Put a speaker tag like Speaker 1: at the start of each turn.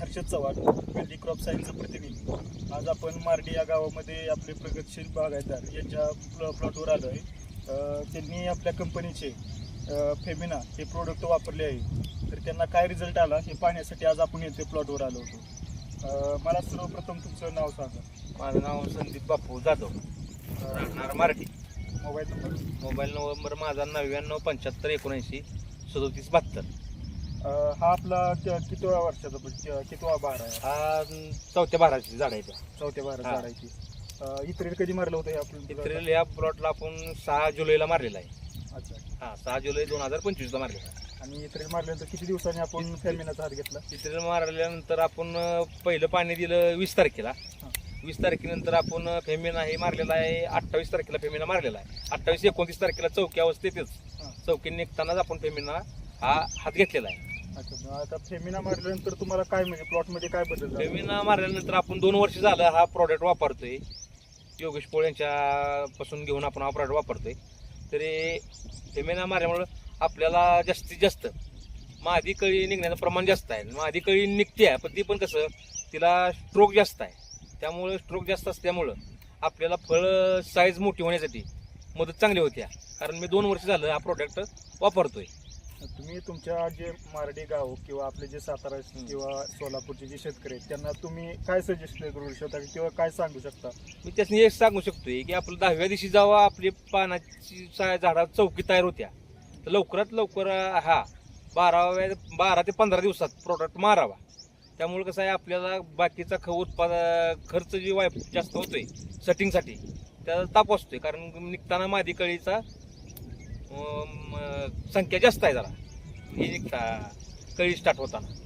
Speaker 1: हर्षद चव्हाण वेल्डी क्रॉप सायन्सचं प्रतिनिधी. आज आपण मार्डी या गावामध्ये आपले प्रगतशील बागायतदार यांच्या प्लॉ प्लॉटवर आलो आहे त्यांनी आपल्या कंपनीचे फेमिना हे प्रोडक्ट वापरले आहे. तर त्यांना काय रिझल्ट आला हे पाहण्यासाठी आज आपण येथे प्लॉटवर आलो होतो. मला सर्वप्रथम तुमचं नाव सांगा.
Speaker 2: माझं नाव संदीप बापू जाधव. राहणार Marathi
Speaker 1: mobile number?
Speaker 2: Mobile number माझा नव्याण्णव पंच्याहत्तर एकोणऐंशी सदोतीस बहात्तर.
Speaker 1: अ, हा आपला क- कितव्या वर्षाचा ब- क- कितवा बार आहे?
Speaker 2: हा चौथ्या बाराची झाड आहे त्या.
Speaker 1: चौथ्या बारा
Speaker 2: हा.
Speaker 1: झाडायची इतर कधी मारलं होतं हे आपण
Speaker 2: इथं या प्लॉटला आपण सहा जुलैला मारलेला आहे.
Speaker 1: अच्छा.
Speaker 2: हा सहा जुलै दोन हजार पंचवीसला मारलेला आहे.
Speaker 1: आणि इतर मारल्यानंतर किती दिवसांनी आपण फेमिनाचा हात घेतला?
Speaker 2: इथं मारल्यानंतर आपण अं, पहिलं पाणी दिलं वीस तारखेला.
Speaker 1: हा.
Speaker 2: वीस तारखेनंतर आपण फेमिना हे मारलेला आहे अठ्ठावीस तारखेला फेमिना मारलेला आहे. अठ्ठावीस एकोणतीस तारखेला चौकी अवस्थेतच.
Speaker 1: हा.
Speaker 2: चौकी निघतानाच आपण फेमिना हा हात घेतलेला आहे.
Speaker 1: अच्छा आता फेमिना मारल्यानंतर तुम्हाला काय म्हणजे प्लॉटमध्ये काय बदल झाला?
Speaker 2: फेमिना मारल्यानंतर आपण दोन वर्ष झालं हा प्रॉडक्ट वापरतोय. योगेश पोळ यांच्या पासून घेऊन आपण हा प्रॉडक्ट वापरतोय. तरी फेमिना मारल्यामुळं आपल्याला जास्तीत जास्त मादी कळी निघण्याचं प्रमाण जास्त आहे. मादी कळी निघते आहे पण ती पण कसं तिला स्ट्रोक जास्त आहे. त्यामुळं स्ट्रोक जास्त असल्यामुळं आपल्याला फळ साईज मोठी होण्यासाठी मदत चांगली होती. कारण मी दोन वर्ष झालं हा प्रोडक्ट वापरतोय.
Speaker 1: तुम्ही तुमच्या जे मारडी गाव किंवा आपले जे सातारा किंवा सोलापूरचे जे शेतकरी आहेत त्यांना तुम्ही काय सजेस्ट करू शकता किंवा काय सांगू शकता?
Speaker 2: मी त्यासनी एक सांगू शकतोय की आपलं दहाव्या दिवशी जेव्हा आपली पानाची झाडा चौकी तयार होत्या तर लवकरात लवकर हा बाराव्या बारा ते पंधरा दिवसात प्रोडक्ट मारावा. त्यामुळे कसं आहे आपल्याला बाकीचा ख उत्पाद खर्च जी वाय जास्त होतोय सेटिंगसाठी त्याचा ताप असतोय कारण निघताना मादी कळीचा संख्या जास्त आहे जरा. हे निघता कळी स्टार्ट होताना.